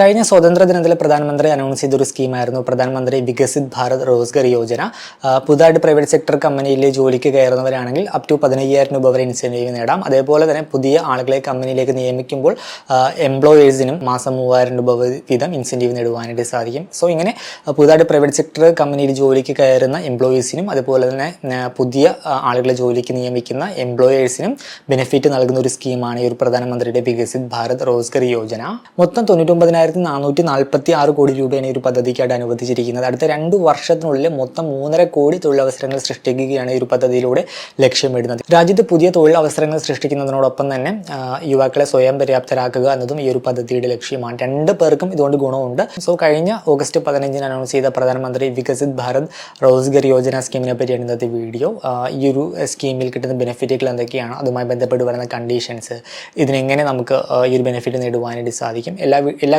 കഴിഞ്ഞ സ്വാതന്ത്ര്യ ദിനത്തിൽ പ്രധാനമന്ത്രി അനൗൺസ് ചെയ്തൊരു സ്കീമായിരുന്നു പ്രധാനമന്ത്രി വികസിത് ഭാരത് റോസ്ഗർ യോജന. പുതുതായിട്ട് പ്രൈവറ്റ് സെക്ടർ കമ്പനിയിൽ ജോലിക്ക് കയറുന്നവരാണെങ്കിൽ അപ് ടു പതിനയ്യായിരം രൂപ വരെ ഇൻസെന്റീവ് നേടാം. അതേപോലെ തന്നെ പുതിയ ആളുകളെ കമ്പനിയിലേക്ക് നിയമിക്കുമ്പോൾ എംപ്ലോയേഴ്സിനും മാസം മൂവായിരം രൂപ വീതം ഇൻസെന്റീവ് നേടുവാനായിട്ട് സാധിക്കും. സോ ഇങ്ങനെ പുതുതായിട്ട് പ്രൈവറ്റ് സെക്ടർ കമ്പനിയിൽ ജോലിക്ക് കയറുന്ന എംപ്ലോയീസിനും അതുപോലെ തന്നെ പുതിയ ആളുകളെ ജോലിക്ക് നിയമിക്കുന്ന എംപ്ലോയേഴ്സിനും ബെനിഫിറ്റ് നൽകുന്ന ഒരു സ്കീമാണ് ഈ ഒരു പ്രധാനമന്ത്രിയുടെ വികസിത് ഭാരത് റോസ്ഗർ യോജന. മൊത്തം തൊണ്ണൂറ്റൊമ്പതിനായിരത്തി നാനൂറ്റി നാൽപ്പത്തി ആറ് കോടി രൂപയാണ് ഈ ഒരു പദ്ധതിക്കായിട്ട് അനുവദിച്ചിരിക്കുന്നത്. അടുത്ത രണ്ട് വർഷത്തിനുള്ളിൽ മൊത്തം മൂന്നര കോടി തൊഴിലവസരങ്ങൾ സൃഷ്ടിക്കുകയാണ് ഈ ഒരു പദ്ധതിയിലൂടെ ലക്ഷ്യമിടുന്നത് രാജ്യത്ത് പുതിയ തൊഴിലവസരങ്ങൾ സൃഷ്ടിക്കുന്നതിനോടൊപ്പം തന്നെ യുവാക്കളെ സ്വയം പര്യാപ്തരാക്കുക എന്നതും ഈ ഒരു പദ്ധതിയുടെ ലക്ഷ്യമാണ്. രണ്ട് പേർക്കും ഇതുകൊണ്ട് ഗുണമുണ്ട്. സോ കഴിഞ്ഞ ഓഗസ്റ്റ് പതിനഞ്ചിന് അനൗൺസ് ചെയ്ത പ്രധാനമന്ത്രി വികസിത് ഭാരത് റോസ്ഗർ യോജന സ്കീമിനെ പറ്റിയാണ് ഇന്നത്തെ വീഡിയോ. ഈ ഒരു സ്കീമിൽ കിട്ടുന്ന ബെനിഫിറ്റുകൾ എന്തൊക്കെയാണ്? അതുമായി ബന്ധപ്പെട്ട് വരുന്ന കണ്ടീഷൻസ് ഇതിനെങ്ങനെ നമുക്ക് ഈ ഒരു ബെനിഫിറ്റ് നേടുവാനായിട്ട് സാധിക്കും? എല്ലാ എല്ലാ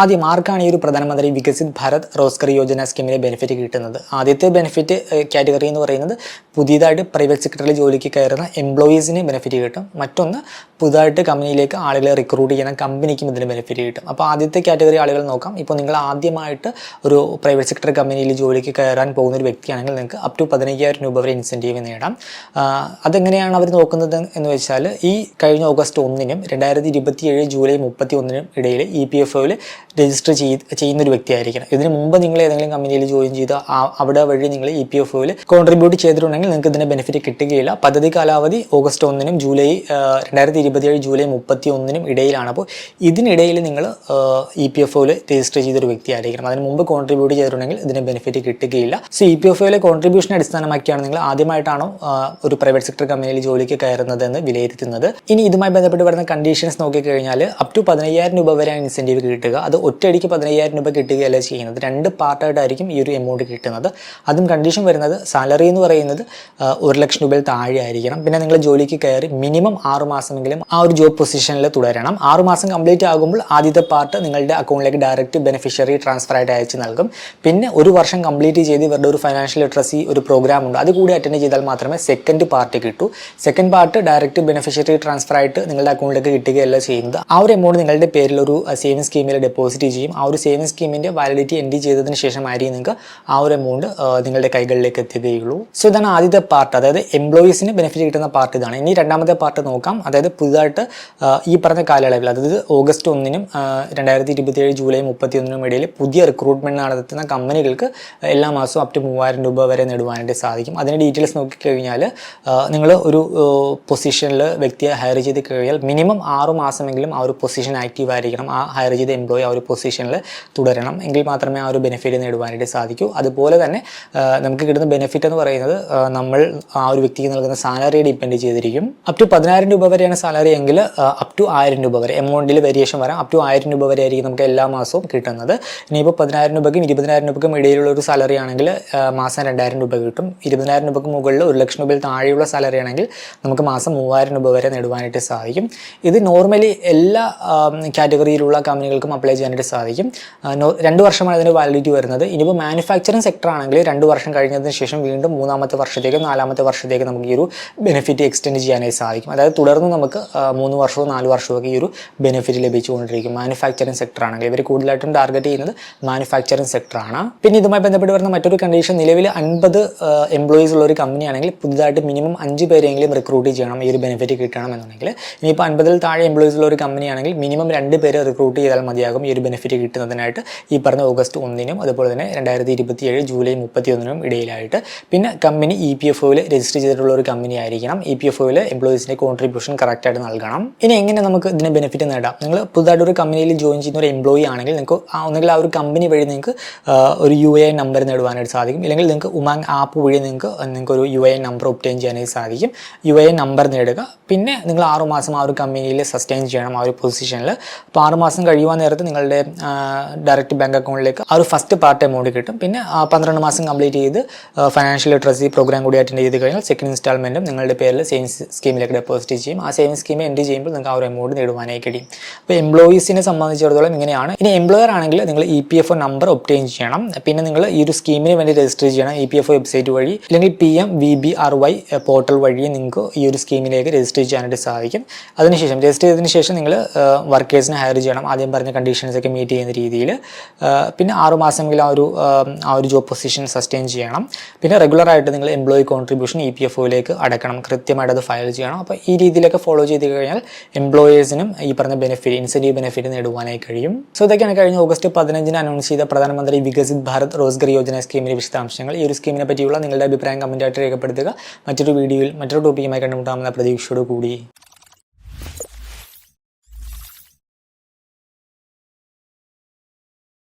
ആദ്യം ആർക്കാണ് ഈ ഒരു പ്രധാനമന്ത്രി വികസിത് ഭാരത് റോസ്കർ യോജന സ്കീമിലെ ബെനിഫിറ്റ് കിട്ടുന്നത്? ആദ്യത്തെ ബെനിഫിറ്റ് കാറ്റഗറി എന്ന് പറയുന്നത് പുതിയതായിട്ട് പ്രൈവറ്റ് സെക്ടറിൽ ജോലിക്ക് കയറുന്ന എംപ്ലോയീസിന് ബെനിഫിറ്റ് കിട്ടും. മറ്റൊന്ന് പുതുതായിട്ട് കമ്പനിയിലേക്ക് ആളുകളെ റിക്രൂട്ട് ചെയ്യുന്ന കമ്പനിക്കും ഇതിന് ബെനിഫിറ്റ് കിട്ടും. അപ്പോൾ ആദ്യത്തെ കാറ്റഗറി ആളുകൾ നോക്കാം. ഇപ്പോൾ നിങ്ങൾ ആദ്യമായിട്ട് ഒരു പ്രൈവറ്റ് സെക്ടർ കമ്പനിയിൽ ജോലിക്ക് കയറാൻ പോകുന്ന ഒരു വ്യക്തിയാണെങ്കിൽ നിങ്ങൾക്ക് അപ് ടു പതിനയ്യായിരം രൂപ വരെ ഇൻസെന്റീവ് നേടാം. അതെങ്ങനെയാണ് അവർ നോക്കുന്നത് എന്ന് വെച്ചാൽ ഈ കഴിഞ്ഞ ഓഗസ്റ്റ് ഒന്നിനും രണ്ടായിരത്തി ഇരുപത്തി ഏഴ് ജൂലൈ മുപ്പത്തി ഒന്നിനും ഇടയിൽ ഇ പി എഫ് ഒയിൽ രജിസ്റ്റർ ചെയ്ത് ചെയ്യുന്ന ഒരു വ്യക്തിയായിരിക്കണം. ഇതിന് മുമ്പ് നിങ്ങൾ ഏതെങ്കിലും കമ്പനിയിൽ ജോയിൻ ചെയ്ത് അവിടെ വഴി നിങ്ങൾ ഇ പി എഫ് ഒയിൽ കോൺട്രിബ്യൂട്ട് ചെയ്തിട്ടുണ്ടെങ്കിൽ നിങ്ങൾക്ക് ഇതിന്റെ ബെനിഫിറ്റ് കിട്ടുകയില്ല. പദ്ധതി കാലാവധി ഓഗസ്റ്റ് ഒന്നിനും ജൂലൈ രണ്ടായിരത്തി ഇരുപത്തിയേഴ് ജൂലൈ മുപ്പത്തി ഒന്നിനും ഇടയിലാണ്. അപ്പോൾ ഇതിനിടയിൽ നിങ്ങൾ ഇ പി എഫ് ഒയിൽ രജിസ്റ്റർ ചെയ്തൊരു വ്യക്തിയായിരിക്കണം. അതിന് മുമ്പ് കോൺട്രിബ്യൂട്ട് ചെയ്തിട്ടുണ്ടെങ്കിൽ ഇതിന് ബെനിഫിറ്റ് കിട്ടുകയില്ല. സോ ഇ പി എഫ് ഒയിലെ കോൺട്രിബ്യൂഷൻ അടിസ്ഥാനമാക്കിയാണ് നിങ്ങൾ ആദ്യമായിട്ടാണോ ഒരു പ്രൈവറ്റ് സെക്ടർ കമ്പനിയിൽ ജോലിക്ക് കയറുന്നത് എന്ന് വിലയിരുത്തുന്നത്. ഇനി ഇതുമായി ബന്ധപ്പെട്ട് വരുന്ന കണ്ടീഷൻസ് നോക്കിക്കഴിഞ്ഞാൽ അപ് ടു പതിനയ്യായിരം രൂപ വരെ ഇൻസെന്റീവ് കിട്ടുക. അത് ഒറ്റയടിക്ക് പതിനയ്യായിരം രൂപ കിട്ടുകയല്ല ചെയ്യുന്നത്. രണ്ട് പാർട്ടായിട്ടായിരിക്കും ഈ ഒരു എമൗണ്ട് കിട്ടുന്നത്. അതും കണ്ടീഷൻ വരുന്നത് സാലറി എന്ന് പറയുന്നത് ഒരു ലക്ഷം രൂപയിൽ താഴെ ആയിരിക്കണം. പിന്നെ നിങ്ങൾ ജോലിക്ക് കയറി മിനിമം ആറു മാസമെങ്കിലും ആ ഒരു ജോബ് പൊസിഷനിൽ തുടരണം. ആറ് മാസം കംപ്ലീറ്റ് ആകുമ്പോൾ ആദ്യത്തെ പാർട്ട് നിങ്ങളുടെ അക്കൗണ്ടിലേക്ക് ഡയറക്റ്റ് ബെനിഫിഷ്യറി ട്രാൻസ്ഫർ ആയിട്ട് അയച്ച് നൽകും. പിന്നെ ഒരു വർഷം കംപ്ലീറ്റ് ചെയ്ത് ഇവരുടെ ഒരു ഫൈനാൻഷ്യൽ ലിറ്ററസി ഒരു പ്രോഗ്രാം ഉണ്ട്. അത് കൂടി അറ്റൻഡ് ചെയ്താൽ മാത്രമേ സെക്കൻഡ് പാർട്ട് കിട്ടൂ. Second part direct beneficiary transfer ആയിട്ട് നിങ്ങളുടെ അക്കൗണ്ടിലേക്ക് കിട്ടുകയല്ല ചെയ്യുന്നത്. ആ ഒരു എമൗണ്ട് നിങ്ങളുടെ പേരിൽ ഒരു സേവിംഗ് സ്കീമിൽ ഡെപ്പോസിറ്റ് ചെയ്യും. ആ ഒരു സേവിങ് സ്കീമിന്റെ വാലിഡിറ്റി എൻഡ് ചെയ്തതിന് ശേഷമായിരിക്കും നിങ്ങൾക്ക് ആ ഒരു എമൗണ്ട് നിങ്ങളുടെ കൈകളിലേക്ക് എത്തുകയുള്ളൂ സോ ഇതാണ് ആദ്യത്തെ പാർട്ട് അതായത് എംപ്ലോയീസിന് ബെനിഫിറ്റ് കിട്ടുന്ന പാർട്ട് ഇതാണ്. ഇനി രണ്ടാമത്തെ പാർട്ട് നോക്കാം. അതായത് പുതുതായിട്ട് ഈ പറഞ്ഞ കാലയളവിൽ അതായത് ഓഗസ്റ്റ് ഒന്നിനും രണ്ടായിരത്തി ഇരുപത്തി ഏഴ് ജൂലൈ മുപ്പത്തി ഒന്നിനും ഇടയിൽ പുതിയ റിക്രൂട്ട്മെന്റ് നടത്തുന്ന കമ്പനികൾക്ക് എല്ലാ മാസവും അപ് ടു മൂവായിരം രൂപ വരെ നേടുവാനായിട്ട് സാധിക്കും. അതിന്റെ ഡീറ്റെയിൽസ് നോക്കിക്കഴിഞ്ഞാൽ നിങ്ങൾ ഒരു പൊസിഷനിൽ വ്യക്തിയെ ഹയർ ചെയ്ത് കഴിഞ്ഞാൽ മിനിമം ആറ് മാസമെങ്കിലും ആ ഒരു പൊസിഷൻ ആക്റ്റീവ് ആയിരിക്കണം. ആ ഹയർ ചെയ്ത എംപ്ലോയി ആ ഒരു പൊസിഷനിൽ തുടരണം. എങ്കിൽ മാത്രമേ ആ ഒരു ബെനിഫിറ്റ് നേടുവാനായിട്ട് സാധിക്കൂ. അതുപോലെ തന്നെ നമുക്ക് കിട്ടുന്ന ബെനിഫിറ്റ് എന്ന് പറയുന്നത് നമ്മൾ ആ ഒരു വ്യക്തിക്ക് നൽകുന്ന സാലറിയെ ഡിപ്പെൻഡ് ചെയ്തിരിക്കും. അപ് ടു പതിനായിരം രൂപ വരെയാണ് സാലറി എങ്കിൽ അപ് ടു ആയിരം രൂപ വരെ എമൗണ്ടിൽ വേരിയേഷൻ വരാം. അപ് ടു ആയിരം രൂപ വരെ ആയിരിക്കും നമുക്ക് എല്ലാ മാസവും കിട്ടുന്നത്. ഇനിയിപ്പോൾ പതിനായിരം രൂപയ്ക്കും ഇരുപതിനായിരം രൂപയ്ക്കും ഇടയിലുള്ള ഒരു സാലറി ആണെങ്കിൽ മാസം രണ്ടായിരം രൂപ കിട്ടും. ഇരുപതിനായിരം രൂപയ്ക്ക് മുകളിൽ ഒരു ലക്ഷം രൂപയിൽ താഴെയുള്ള സാലറി ആണെങ്കിൽ നമുക്ക് മാസം മൂവായിരം രൂപ വരെ നേടുവാനായിട്ട് സാധിക്കും. ഇത് നോർമലി എല്ലാ കാറ്റഗറിയിലുള്ള കമ്പനികൾക്കും അപ്ലൈ ചെയ്യാനായിട്ട് സാധിക്കും. രണ്ട് വർഷമാണ് ഇതിന് വാലിഡിറ്റി വരുന്നത്. ഇനിയിപ്പോൾ മാനുഫാക്ചറിങ് സെക്ടർ ആണെങ്കിൽ രണ്ട് വർഷം കഴിഞ്ഞതിന് ശേഷം വീണ്ടും മൂന്നാമത്തെ വർഷത്തേക്കും നാലാമത്തെ വർഷത്തേക്കും നമുക്ക് ഈ ഒരു ബെനിഫിറ്റ് എക്സ്റ്റെൻഡ് ചെയ്യാനായി സാധിക്കും. അതായത് തുടർന്ന് നമുക്ക് മൂന്ന് വർഷവും നാല് വർഷവും ഒക്കെ ഈ ഒരു ബെനിഫിറ്റ് ലഭിച്ചുകൊണ്ടിരിക്കും. മാനുഫാക്ചറിങ് സെക്ടർ ആണെങ്കിൽ ഇവർ കൂടുതലായിട്ടും ടാർഗറ്റ് ചെയ്യുന്നത് മാനുഫാക്ചറിങ് സെക്ടറാണ് പിന്നെ ഇതുമായി ബന്ധപ്പെട്ട് വരുന്ന മറ്റൊരു കണ്ടീഷൻ നിലവിൽ അൻപത് എംപ്ലോയീസ് ഉള്ള ഒരു കമ്പനിയാണെങ്കിൽ പുതുതായിട്ട് മിനിമം അഞ്ച് പേരെങ്കിലും റിക്രൂട്ട് ചെയ്യണം ഈ ഒരു ബെനിഫിറ്റ് കിട്ടണം എന്നുണ്ടെങ്കിൽ. ഇനിയിപ്പോൾ അൻപതിൽ താഴെ എംപ്ലോയീസ് ഉള്ള ഒരു കമ്പനിയാണെങ്കിൽ മിനിമം രണ്ട് പേര് റിക്രൂട്ട് ചെയ്താൽ മതിയാകും. ഈ ഒരു ബെനിഫിറ്റ് കിട്ടുന്നതിനായിട്ട് ഈ പറഞ്ഞ ഓഗസ്റ്റ് ഒന്നിനും അതുപോലെ തന്നെ രണ്ടായിരത്തി ഇരുപത്തി ഏഴ് ജൂലൈ മുപ്പത്തി ഒന്നിനും ഇടയിലായിട്ട്. പിന്നെ കമ്പനി ഇ പി എഫ് ഒയിൽ രജിസ്റ്റർ ചെയ്തിട്ടുള്ള ഒരു കമ്പനി ആയിരിക്കണം. ഇ പി എഫ് ഒയിൽ എംപ്ലോയീസിന്റെ കോൺട്രിബ്യൂഷൻ കറക്റ്റായിട്ട് നൽകണം. ഇനി എങ്ങനെ നമുക്ക് ഇതിന് ബെനിഫിറ്റ് നേടാം? നിങ്ങൾ പുതുതായിട്ട് ഒരു കമ്പനിയിൽ ജോയിൻ ചെയ്യുന്ന ഒരു എംപ്ലോയി ആണെങ്കിൽ നിങ്ങൾക്ക് ഒന്നുകിൽ ആ ഒരു കമ്പനി വഴി നിങ്ങൾക്ക് ഒരു യു എ നമ്പർ നേടുവാനായിട്ട് സാധിക്കും. ഇല്ലെങ്കിൽ നിങ്ങൾക്ക് ഉമാങ് ആപ്പ് വഴി നിങ്ങൾക്ക് നിങ്ങൾക്ക് ഒരു യു എ നമ്പർ ഒപ്റ്റെയിൻ ചെയ്യാനായിട്ട് സാധിക്കും. യു എ നമ്പർ നേടുക. പിന്നെ നിങ്ങൾ ആറുമാസം ആ ഒരു കമ്പനിയിൽ സസ്റ്റെയിൻ ചെയ്യണം ആ ഒരു പൊസിഷനിൽ അപ്പോൾ ആറുമാസം കഴിയുവാൻ നേരത്ത് നിങ്ങളുടെ ഡയറക്റ്റ് ബാങ്ക് അക്കൗണ്ടിലേക്ക് ആ ഒരു ഫസ്റ്റ് പാർട്ട് എമൗണ്ട് കിട്ടും. പിന്നെ പന്ത്രണ്ട് മാസം കംപ്ലീറ്റ് ചെയ്ത് ഫൈനാൻഷ്യൽ ലിറ്ററസി പ്രോഗ്രാം കൂടി അറ്റൻഡ് ചെയ്ത് കഴിഞ്ഞാൽ സെക്കൻഡ് ഇൻസ്റ്റാൾമെന്റും നിങ്ങളുടെ പേരിൽ സേവിങ്സ് സ്കീമിലേക്ക് ഡെപ്പോസിറ്റ് ചെയ്യും. ആ സേവിങ്സ് സ്കീം എൻഡ് ചെയ്യുമ്പോൾ നിങ്ങൾക്ക് ആ ഒരു എമൗണ്ട് നേടുവാനായി കഴിയും. അപ്പോൾ എംപ്ലോയീസിനെ സംബന്ധിച്ചിടത്തോളം ഇങ്ങനെയാണ്. ഇനി എംപ്ലോയർ ആണെങ്കിൽ നിങ്ങൾ E P F O number obtain ചെയ്യണം. പിന്നെ നിങ്ങൾ ഈ ഒരു സ്കീമിന് വേണ്ടി രജിസ്റ്റർ ചെയ്യണം. E P F O website വഴി അല്ലെങ്കിൽ P M V B R Y portal വഴി നിങ്ങൾക്ക് ഈ ഒരു സ്കീമിലേക്ക് രജിസ്റ്റർ ചെയ്യാനായിട്ട് സാധിക്കും. അതിനുശേഷം രജിസ്റ്റർ ചെയ്തതിന് ശേഷം നിങ്ങൾ വർക്കേഴ്സിനെ ഹയർ ചെയ്യണം. ആദ്യം പറഞ്ഞ കണ്ടീഷൻസ് ഒക്കെ മീറ്റ് ചെയ്യുന്ന രീതിയിൽ പിന്നെ ആറുമാസമെങ്കിലും ആ ഒരു ആ, ഒരു ജോബ് പൊസിഷൻ സസ്റ്റെയിൻ ചെയ്യണം. പിന്നെ റെഗുലറായിട്ട് നിങ്ങൾ employee contribution E P F ഒയിലേക്ക് അടക്കണം. കൃത്യമായിട്ട് അത് ഫയൽ ചെയ്യണം. അപ്പോൾ ഈ രീതിയിലൊക്കെ ഫോളോ ചെയ്ത് കഴിഞ്ഞാൽ എംപ്ലോയേഴ്സിനും ഈ പറഞ്ഞ ബെനിഫിറ്റ് ഇൻസെന്റീവ് ബെനിഫിറ്റ് നേടുവാനായി കഴിയും. സോ ഇതൊക്കെയാണ് കഴിഞ്ഞ ഓഗസ്റ്റ് പതിനഞ്ചിന് അനൗൺസ് ചെയ്ത പ്രധാനമന്ത്രി വികസിത് ഭാരത് റോസ്ഗർ യോജന സ്കീമിന്റെ വിശദാംശങ്ങൾ. ഈ ഒരു സ്കീമിനെ പറ്റിയുള്ള നിങ്ങളുടെ അഭിപ്രായം കമന്റായിട്ട് രേഖപ്പെടുത്തുക. മറ്റൊരു വീഡിയോയിൽ മറ്റൊരു ടോപ്പിക്കുമായി കണ്ടുമുട്ടാമെന്ന പ്രതീക്ഷയോട് കൂടി